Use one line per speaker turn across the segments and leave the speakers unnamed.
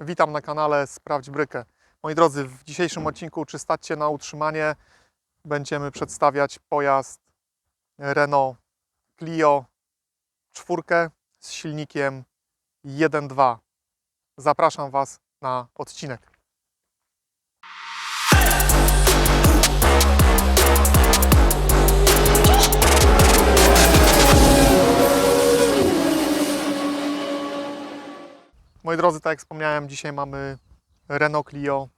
Witam na kanale Sprawdź Brykę. Moi drodzy, w dzisiejszym odcinku Czy stać się na utrzymanie będziemy przedstawiać pojazd Renault Clio 4 z silnikiem 1.2. Zapraszam Was na odcinek. Moi drodzy, tak jak wspomniałem, dzisiaj mamy Renault Clio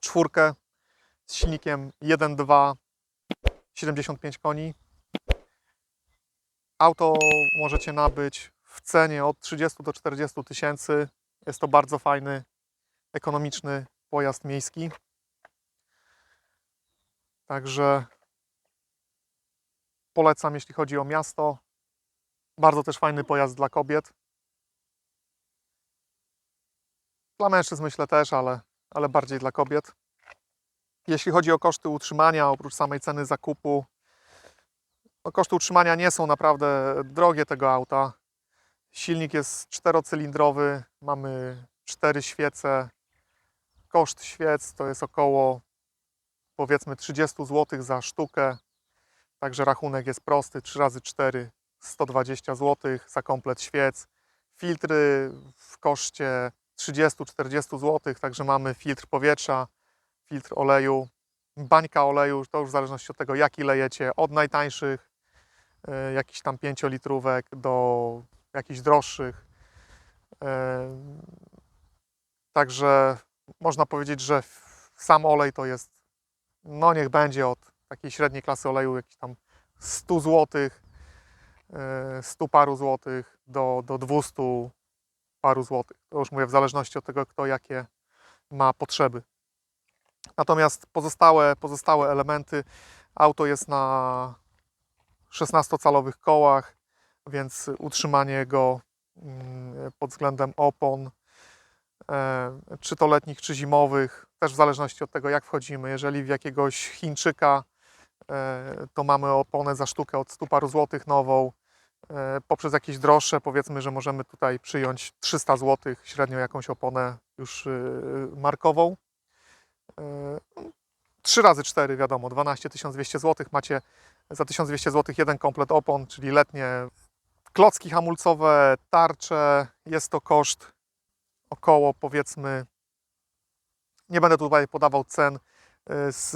4 z silnikiem 1.2 75 koni. Auto możecie nabyć w cenie od 30 do 40 tysięcy. Jest to bardzo fajny, ekonomiczny pojazd miejski. Także polecam, jeśli chodzi o miasto. Bardzo też fajny pojazd dla kobiet. Dla mężczyzn myślę też, ale, ale bardziej dla kobiet. Jeśli chodzi o koszty utrzymania, oprócz samej ceny zakupu, no koszty utrzymania nie są naprawdę drogie tego auta. Silnik jest czterocylindrowy, mamy cztery świece. Koszt świec to jest około powiedzmy 30 zł za sztukę. Także rachunek jest prosty, 3 razy 4 120 zł za komplet świec. Filtry w koszcie 30-40 zł, także mamy filtr powietrza, filtr oleju, bańka oleju, to już w zależności od tego jaki lejecie, od najtańszych, y, jakichś tam 5 litrówek do jakichś droższych. Y, Także można powiedzieć, że sam olej to jest, no niech będzie od takiej średniej klasy oleju jakiś tam 100 zł, 100 paru złotych do, do 200 paru złotych. To już mówię w zależności od tego, kto jakie ma potrzeby. Natomiast pozostałe, pozostałe elementy, auto jest na 16-calowych kołach, więc utrzymanie go mm, pod względem opon, e, czy to letnich, czy zimowych, też w zależności od tego, jak wchodzimy. Jeżeli w jakiegoś Chińczyka, e, to mamy oponę za sztukę od 100 paru złotych nową, poprzez jakieś droższe, powiedzmy, że możemy tutaj przyjąć 300 zł, średnio jakąś oponę już y, markową. 3 razy 4 wiadomo, 12 200 zł. Macie za 1200 zł jeden komplet opon, czyli letnie klocki hamulcowe, tarcze. Jest to koszt około powiedzmy, nie będę tutaj podawał cen, e, z,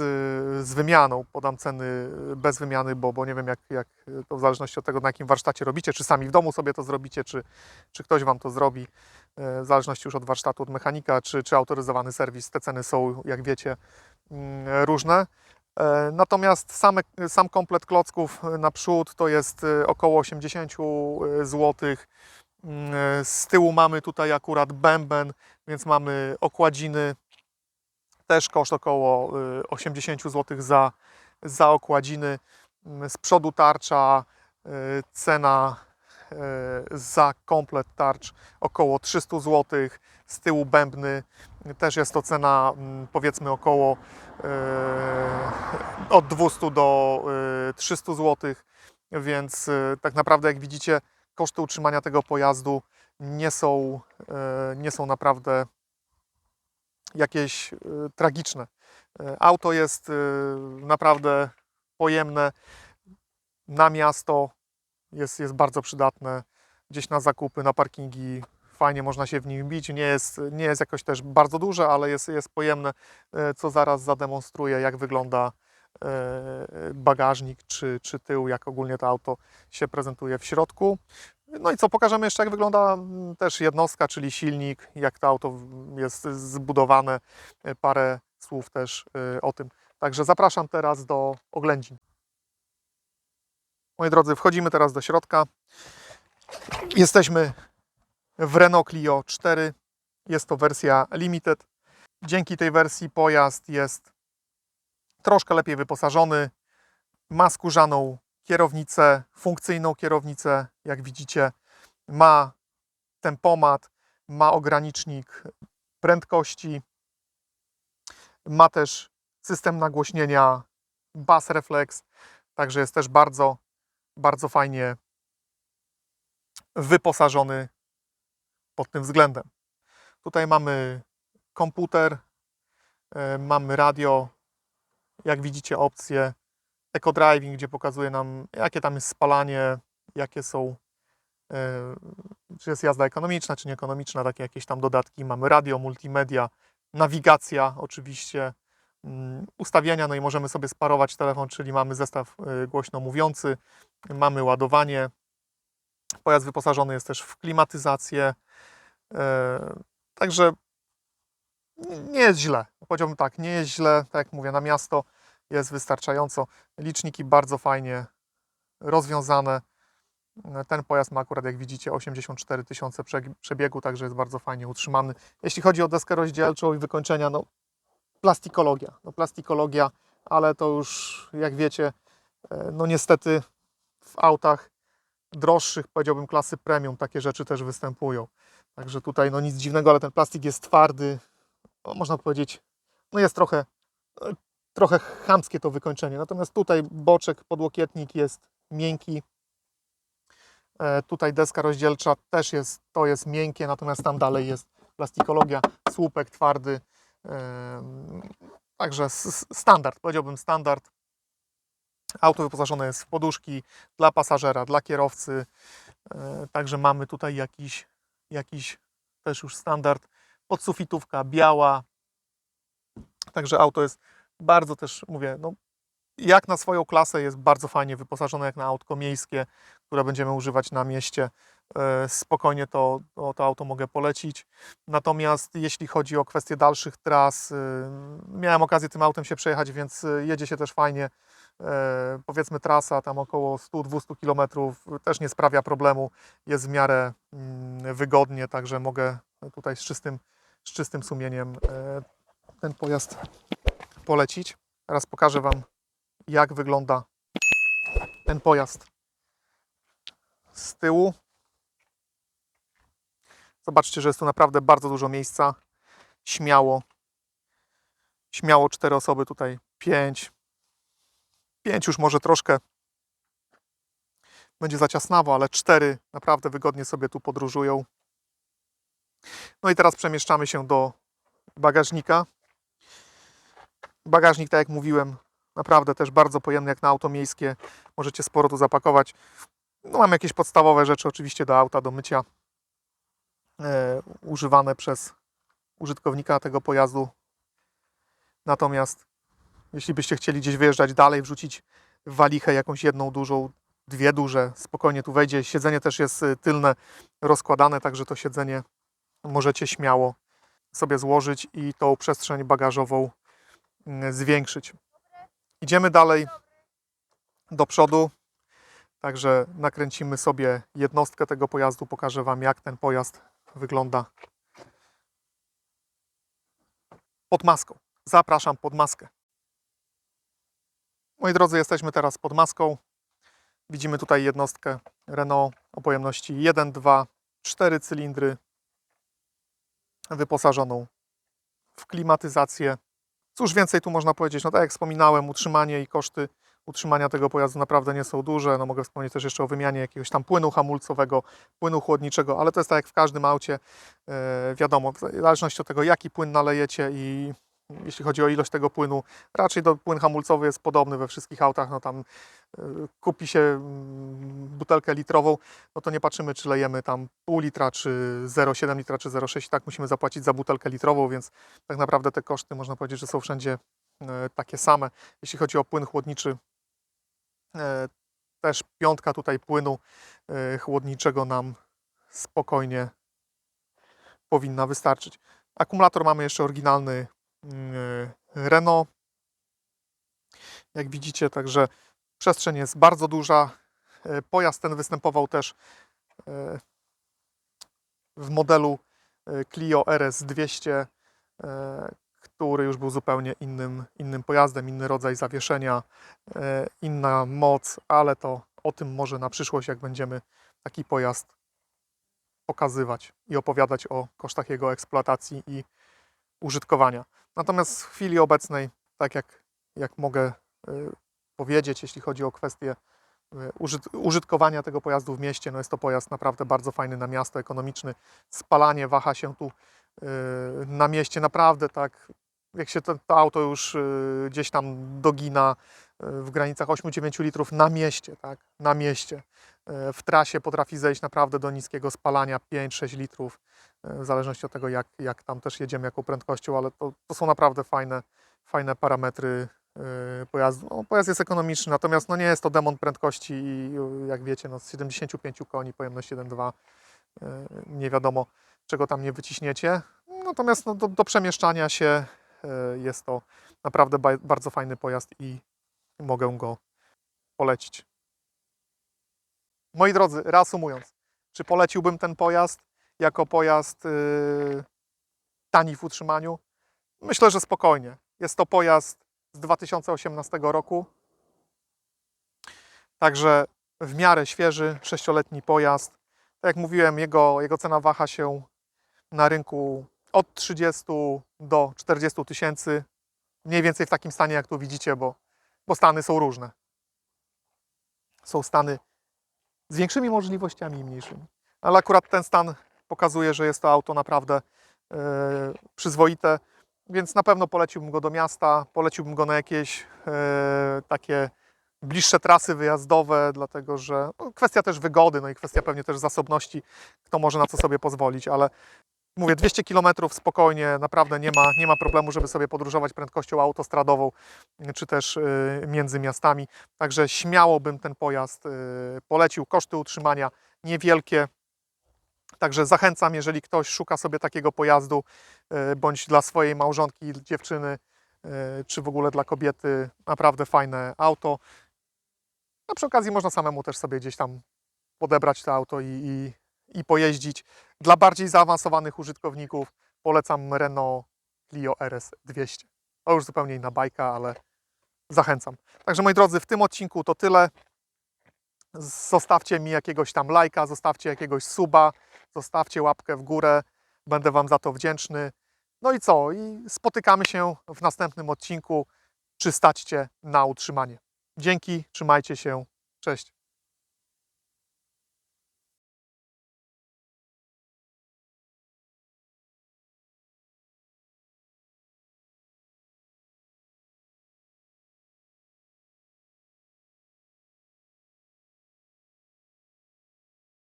z wymianą. Podam ceny bez wymiany, bo, bo nie wiem, jak, jak to w zależności od tego, na jakim warsztacie robicie, czy sami w domu sobie to zrobicie, czy, czy ktoś Wam to zrobi, e, w zależności już od warsztatu, od mechanika, czy, czy autoryzowany serwis. Te ceny są, jak wiecie, mm, różne. E, Natomiast same, sam komplet klocków naprzód to jest e, około 80 zł. Z tyłu mamy tutaj akurat bęben, więc mamy okładziny, też koszt około y, 80 zł za, za okładziny. Mm, Z przodu tarcza, y, cena y, za komplet tarcz około 300 zł. Z tyłu bębny też jest to cena mm, powiedzmy około y, od 200 do y, 300 zł. Więc y, tak naprawdę jak widzicie koszty utrzymania tego pojazdu nie są, y, nie są naprawdę jakieś y, tragiczne. Y, Auto jest y, naprawdę pojemne na miasto, jest, jest bardzo przydatne gdzieś na zakupy, na parkingi. Fajnie można się w nim bić. Nie jest, nie jest jakoś też bardzo duże, ale jest, jest pojemne, y, co zaraz zademonstruję, jak wygląda y, bagażnik czy, czy tył, jak ogólnie to auto się prezentuje w środku. No i co, pokażemy jeszcze jak wygląda mm, też jednostka, czyli silnik, jak to auto jest zbudowane, E, parę słów też e, o tym. Także zapraszam teraz do oględzin. Moi drodzy, wchodzimy teraz do środka. Jesteśmy w Renault Clio 4. Jest to wersja Limited. Dzięki tej wersji pojazd jest troszkę lepiej wyposażony. Ma skórzaną kierownicę, funkcyjną kierownicę, jak widzicie, ma tempomat, ma ogranicznik prędkości, ma też system nagłośnienia Bass Reflex, także jest też bardzo, bardzo fajnie wyposażony pod tym względem. Tutaj mamy komputer, e, mamy radio, jak widzicie opcje Eco Driving, gdzie pokazuje nam jakie tam jest spalanie, jakie są, e, czy jest jazda ekonomiczna, czy nieekonomiczna, takie jakieś tam dodatki. Mamy radio, multimedia, nawigacja oczywiście, mm, ustawienia, no i możemy sobie sparować telefon, czyli mamy zestaw e, głośno mówiący, mamy ładowanie. Pojazd wyposażony jest też w klimatyzację, e, także nie jest źle. Powiedziałbym tak, nie jest źle, tak jak mówię, na miasto jest wystarczająco. Liczniki bardzo fajnie rozwiązane. Ten pojazd ma akurat, jak widzicie, 84 tysiące przebiegu, także jest bardzo fajnie utrzymany. Jeśli chodzi o deskę rozdzielczą i wykończenia, no plastikologia. No plastikologia, ale to już, jak wiecie, e, no niestety w autach droższych, powiedziałbym klasy premium, takie rzeczy też występują. Także tutaj no nic dziwnego, ale ten plastik jest twardy, no, można powiedzieć, no jest trochę, e, trochę chamskie to wykończenie. Natomiast tutaj boczek, podłokietnik jest miękki. E, Tutaj deska rozdzielcza też jest, to jest miękkie, natomiast tam dalej jest plastikologia, słupek twardy. Em, Także standard, powiedziałbym standard. Auto wyposażone jest w poduszki dla pasażera, dla kierowcy. E, Także mamy tutaj jakiś, jakiś też już standard. Podsufitówka biała. Także auto jest bardzo też, mówię, no, jak na swoją klasę jest bardzo fajnie wyposażone, jak na autko miejskie, które będziemy używać na mieście. E, Spokojnie to, to, to auto mogę polecić. Natomiast jeśli chodzi o kwestie dalszych tras, y, miałem okazję tym autem się przejechać, więc y, jedzie się też fajnie. E, Powiedzmy trasa tam około 100-200 km też nie sprawia problemu. Jest w miarę mm, wygodnie, także mogę tutaj z czystym, z czystym sumieniem e, ten pojazd polecić. Teraz pokażę Wam, jak wygląda ten pojazd z tyłu. Zobaczcie, że jest tu naprawdę bardzo dużo miejsca. Śmiało. Śmiało cztery osoby, tutaj pięć. Pięć już może troszkę będzie zaciasnawo, ale cztery naprawdę wygodnie sobie tu podróżują. No i teraz przemieszczamy się do bagażnika. Bagażnik, tak jak mówiłem, naprawdę też bardzo pojemny jak na auto miejskie. Możecie sporo tu zapakować. No, mam jakieś podstawowe rzeczy oczywiście do auta, do mycia e, używane przez użytkownika tego pojazdu. Natomiast jeśli byście chcieli gdzieś wyjeżdżać dalej, wrzucić walichę jakąś jedną dużą, dwie duże, spokojnie tu wejdzie. Siedzenie też jest y, tylne rozkładane, także to siedzenie możecie śmiało sobie złożyć i tą przestrzeń bagażową zwiększyć. Idziemy dalej do przodu. Także nakręcimy sobie jednostkę tego pojazdu. Pokażę Wam, jak ten pojazd wygląda pod maską. Zapraszam pod maskę. Moi drodzy, jesteśmy teraz pod maską. Widzimy tutaj jednostkę Renault o pojemności 1, 2, 4 cylindry, wyposażoną w klimatyzację. Cóż więcej tu można powiedzieć? No tak jak wspominałem, utrzymanie i koszty utrzymania tego pojazdu naprawdę nie są duże. No mogę wspomnieć też jeszcze o wymianie jakiegoś tam płynu hamulcowego, płynu chłodniczego, ale to jest tak jak w każdym aucie. E, wiadomo, w zależności od tego, jaki płyn nalejecie i jeśli chodzi o ilość tego płynu, raczej do płyn hamulcowy jest podobny we wszystkich autach. No tam e, kupi się mm, butelkę litrową, no to nie patrzymy, czy lejemy tam pół litra, czy 0,7 litra, czy 0,6. Tak musimy zapłacić za butelkę litrową, więc tak naprawdę te koszty można powiedzieć, że są wszędzie e, takie same. Jeśli chodzi o płyn chłodniczy, e, też piątka tutaj płynu chłodniczego nam spokojnie powinna wystarczyć. Akumulator mamy jeszcze oryginalny Renault. Jak widzicie, także przestrzeń jest bardzo duża. E, Pojazd ten występował też e, w modelu e, Clio RS200, e, który już był zupełnie innym, innym pojazdem, inny rodzaj zawieszenia, inna moc, ale to o tym może na przyszłość, jak będziemy taki pojazd pokazywać i opowiadać o kosztach jego eksploatacji i użytkowania. Natomiast w chwili obecnej, tak jak, jak mogę y, powiedzieć, jeśli chodzi o kwestię y, użyt, użytkowania tego pojazdu w mieście, no jest to pojazd naprawdę bardzo fajny na miasto, ekonomiczny. Spalanie waha się tu yy, na mieście. Naprawdę tak, jak się to, to auto już gdzieś tam dogina w granicach 8-9 litrów na mieście, tak, na mieście. W trasie potrafi zejść naprawdę do niskiego spalania 5-6 litrów, w zależności od tego, jak, jak tam też jedziemy, jaką prędkością, ale to, to są naprawdę fajne, fajne parametry yy, pojazdu. No, pojazd jest ekonomiczny, natomiast no, nie jest to demon prędkości i jak wiecie, no, z 75 koni, pojemność 1.2, yy, nie wiadomo czego tam nie wyciśniecie. Natomiast no, do, do przemieszczania się jest to naprawdę ba- bardzo fajny pojazd i mogę go polecić. Moi drodzy, reasumując, czy poleciłbym ten pojazd jako pojazd yy, tani w utrzymaniu? Myślę, że spokojnie. Jest to pojazd z 2018 roku. Także w miarę świeży, sześcioletni pojazd. Tak jak mówiłem, jego, jego cena waha się na rynku od 30 do 40 tysięcy. Mniej więcej w takim stanie, jak tu widzicie, bo, bo stany są różne. Są stany z większymi możliwościami i mniejszymi. Ale akurat ten stan pokazuje, że jest to auto naprawdę e, przyzwoite, więc na pewno poleciłbym go do miasta, poleciłbym go na jakieś e, takie bliższe trasy wyjazdowe, dlatego że no, kwestia też wygody, no i kwestia pewnie też zasobności, kto może na co sobie pozwolić, ale mówię, 200 km spokojnie, naprawdę nie ma, nie ma problemu, żeby sobie podróżować prędkością autostradową, czy też y, między miastami. Także śmiało bym ten pojazd polecił. Koszty utrzymania niewielkie. Także zachęcam, jeżeli ktoś szuka sobie takiego pojazdu, y, bądź dla swojej małżonki, dziewczyny, y, czy w ogóle dla kobiety, naprawdę fajne auto. A przy okazji można samemu też sobie gdzieś tam podebrać to auto i, i, i pojeździć. Dla bardziej zaawansowanych użytkowników polecam Renault Clio RS 200. To już zupełnie inna bajka, ale zachęcam. Także moi drodzy, w tym odcinku to tyle. Zostawcie mi jakiegoś tam lajka, zostawcie jakiegoś suba, zostawcie łapkę w górę. Będę Wam za to wdzięczny. No i co? I spotykamy się w następnym odcinku. Czy na utrzymanie? Dzięki, trzymajcie się. Cześć.